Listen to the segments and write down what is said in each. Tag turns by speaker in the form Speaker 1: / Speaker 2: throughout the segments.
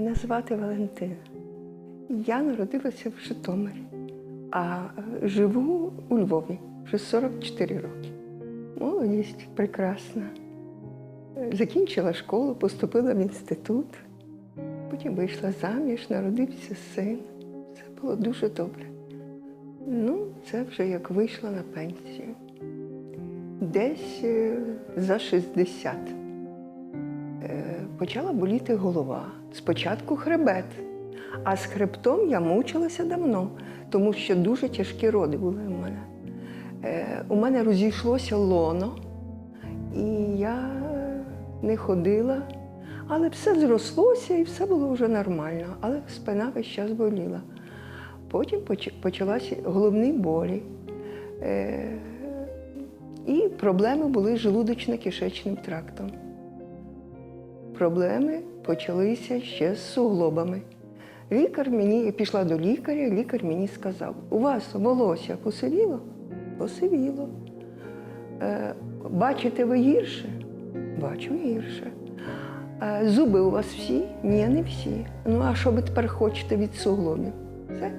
Speaker 1: Мене звати Валентина. Я народилася в Житомирі, а живу у Львові вже 44 роки. Молодість прекрасна. Закінчила школу, поступила в інститут, потім вийшла заміж, народився син. Все було дуже добре. Ну, це вже як вийшла на пенсію. Десь е, за 60 е, почала боліти голова. Спочатку хребет, а з хребтом я мучилася давно, тому що дуже тяжкі роди були у мене. Е, У мене розійшлося лоно, і я не ходила, але все зрослося і все було вже нормально, але спина весь час боліла. Потім поч- почалися головні болі. Е, І проблеми були з желудочно-кишечним трактом. Проблеми почалися ще з суглобами. Лікар мені, пішла до лікаря, лікар мені сказав: у вас волосся посивіло? Посивіло. Е, бачите ви гірше? Бачу гірше. Е, зуби у вас всі? Ні, не всі. Ну, а що ви тепер хочете від суглобів? Все.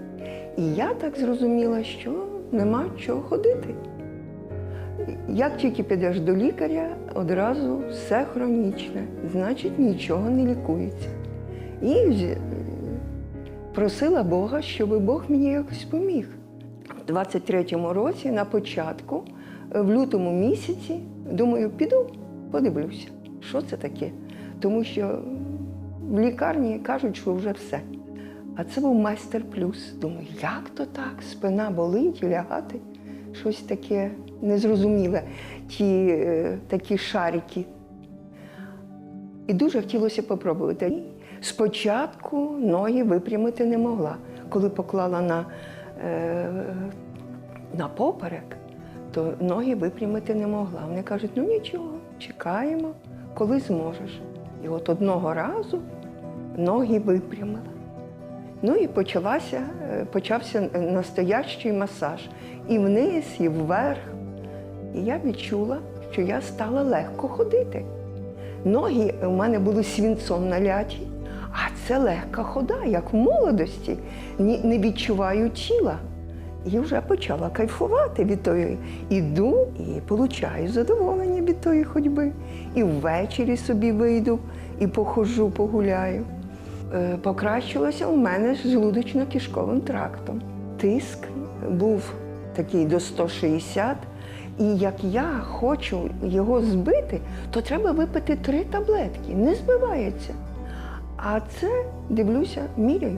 Speaker 1: І я так зрозуміла, що нема чого ходити. Як тільки підеш до лікаря, одразу все хронічне, значить нічого не лікується. І просила Бога, щоб Бог мені якось поміг. У 23-му році, на початку, в лютому місяці, думаю, піду, подивлюся, що це таке. Тому що в лікарні кажуть, що вже все. А це був майстер плюс. Думаю, як то так? Спина болить, лягати. Щось таке незрозуміле, ті е, такі шарики. І дуже хотілося попробувати. І Спочатку ноги випрямити не могла. Коли поклала на, е, на поперек, то ноги випрямити не могла. Вони кажуть, ну нічого, чекаємо, коли зможеш. І от одного разу ноги випрямила. Ну і почалася, почався настоящий масаж. І вниз, і вверх. І я відчула, що я стала легко ходити. Ноги у мене були свінцом наляті, а це легка хода, як в молодості. Не відчуваю тіла. І вже почала кайфувати від тої. Іду і получаю задоволення від тої ходьби. І ввечері собі вийду і похожу, погуляю. Е, Покращилося у мене з желудочно-кишковим трактом. Тиск був такий до 160. І як я хочу його збити, то треба випити три таблетки. Не збивається. А це, дивлюся, міряю.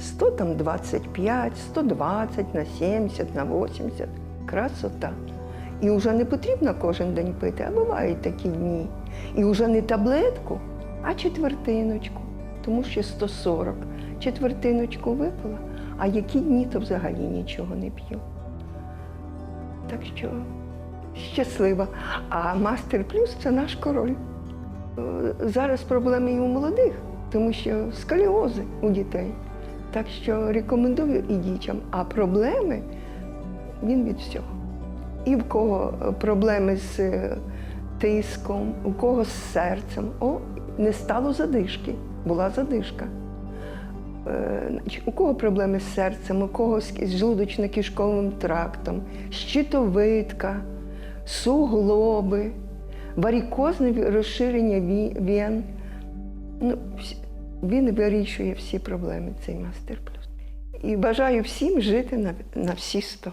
Speaker 1: 100 там 25, 120 на 70, на 80. Красота. І вже не потрібно кожен день пити, а бувають такі дні. І вже не таблетку, а четвертиночку, тому що 140. Четвертиночку випила, а які дні, то взагалі нічого не п'ю. Так що щаслива. А мастер плюс це наш король. Е, Зараз проблеми і у молодих, тому що сколіози у дітей. Так що рекомендую і дітям. А проблеми він від всього. І в кого проблеми з е, тиском, у кого з серцем. О, не стало задишки, була задишка. Е, У кого проблеми з серцем, у кого з желудочно-кишковим трактом, щитовидка, суглоби, варікозне розширення вен. Ну, він вирішує всі проблеми, цей мастер плюс. І бажаю всім жити на, на всі сто.